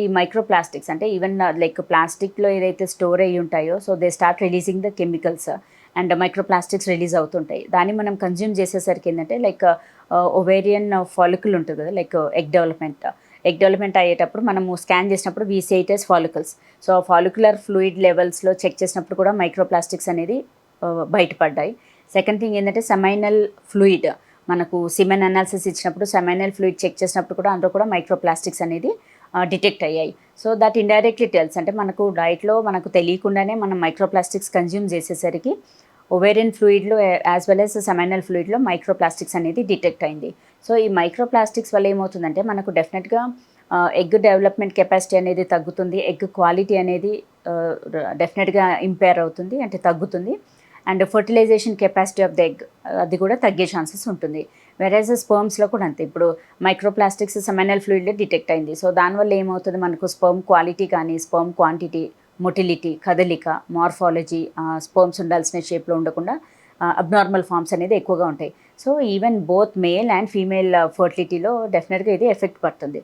ఈ micro plastics అంటే even like ప్లాస్టిక్లో ఏదైతే స్టోర్ అయ్యి ఉంటాయో so they start releasing the chemicals and micro plastics release అవుతుంటాయి. దాన్ని మనం కన్జ్యూమ్ చేసేసరికి ఏంటంటే లైక్ ఒవేరియన్ ఫాలికల్ ఉంటుంది కదా like egg development egg development అయ్యేటప్పుడు మనము స్కాన్ చేసినప్పుడు we sates follicles so follicular fluid లెవెల్స్లో చెక్ చేసినప్పుడు కూడా మైక్రో ప్లాస్టిక్స్ అనేది uh, బయటపడ్డాయి. సెకండ్ థింగ్ ఏంటంటే సెమైనల్ ఫ్లూయిడ్ మనకు సిమెన్ అనాలిసిస్ ఇచ్చినప్పుడు సెమైనల్ ఫ్లూయిడ్ చెక్ చేసినప్పుడు కూడా అందులో కూడా మైక్రో ప్లాస్టిక్స్ అనేది డిటెక్ట్ అయ్యాయి. సో దట్ ఇండైరెక్ట్లీ టెల్స్ అంటే మనకు డైట్లో మనకు తెలియకుండానే మనం మైక్రో ప్లాస్టిక్స్ కన్జ్యూమ్ చేసేసరికి ఒవేరియన్ ఫ్లూయిడ్లో యాజ్ వెల్ యాజ్ సెమైనల్ ఫ్లూయిడ్లో మైక్రో ప్లాస్టిక్స్ అనేది డిటెక్ట్ అయింది. సో ఈ మైక్రో ప్లాస్టిక్స్ వల్ల ఏమవుతుందంటే మనకు డెఫినెట్గా ఎగ్ డెవలప్మెంట్ కెపాసిటీ అనేది తగ్గుతుంది. ఎగ్ క్వాలిటీ అనేది డెఫినెట్గా ఇంపేర్ అవుతుంది అంటే తగ్గుతుంది. And fertilization capacity of the egg అది కూడా తగ్గే ఛాన్సెస్ ఉంటుంది. వెరైజ్ స్పర్మ్స్లో కూడా అంతే. ఇప్పుడు మైక్రోప్లాస్టిక్స్ సెమెనల్ ఫ్లూయిడ్లో డిటెక్ట్ అయింది. సో దానివల్ల ఏమవుతుంది? మనకు స్పర్మ్ క్వాలిటీ కానీ స్పర్మ్ క్వాంటిటీ మొటిలిటీ కదలిక మార్ఫాలజీ స్పర్మ్స్ ఉండాల్సిన షేప్లో ఉండకుండా అబ్నార్మల్ ఫామ్స్ అనేది ఎక్కువగా ఉంటాయి. So even both male and female ఫర్టిలిటీలో డెఫినెట్గా ఇది ఎఫెక్ట్ పడుతుంది.